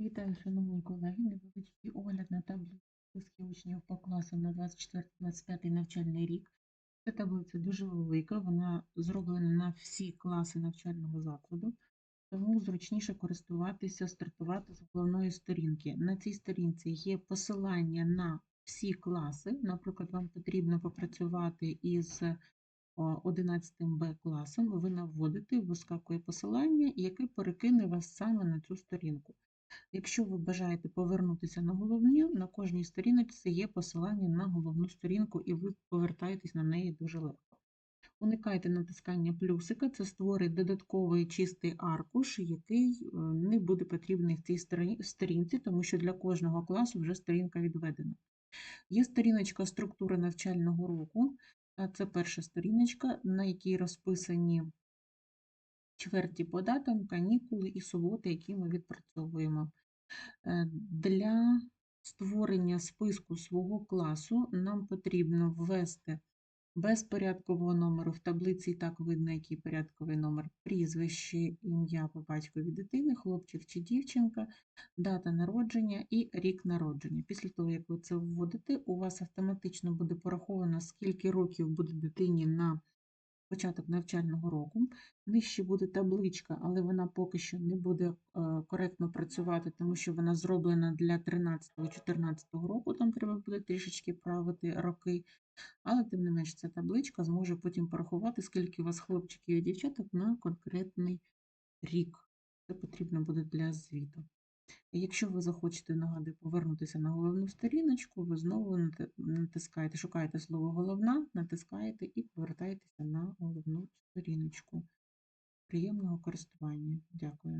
Вітаю, шановні колеги. Невеличкий огляд на таблицю списки учнів по класам на 24-25 навчальний рік. Ця таблиця дуже велика, вона зроблена на всі класи навчального закладу, тому зручніше користуватися, стартувати з головної сторінки. На цій сторінці є посилання на всі класи. Наприклад, вам потрібно попрацювати із 11 Б класом, ви наводите, вискакує посилання, яке перекине вас саме на цю сторінку. Якщо ви бажаєте повернутися на головні, на кожній сторіночці є посилання на головну сторінку, і ви повертаєтесь на неї дуже легко. Уникайте натискання плюсика, це створить додатковий чистий аркуш, який е, не буде потрібний в цій сторінці, тому що для кожного класу вже сторінка відведена. Є сторіночка структури навчального року. Це перша сторіночка, на якій розписані чверті по датам, канікули і суботи, які ми відпрацьовуємо. Е, Для створення списку свого класу нам потрібно ввести без порядкового номеру в таблиці і так видно, який порядковий номер, прізвище, ім'я по батькові дитини, хлопчик чи дівчинка, дата народження і рік народження. Після того, як ви це вводите, у вас автоматично буде пораховано, скільки років буде дитині на початок навчального року. Нижче буде табличка, але вона поки що не буде е, коректно працювати, тому що вона зроблена для 13-14 року, там треба буде трішечки правити роки. Але тим не менш ця табличка зможе потім порахувати, скільки у вас хлопчиків і дівчаток на конкретний рік. Це потрібно буде для звіту. Якщо ви захочете, нагадую, повернутися на головну сторіночку, ви знову натискаєте, шукаєте слово головна, натискаєте і повертаєтеся на головну сторіночку. Приємного користування. Дякую.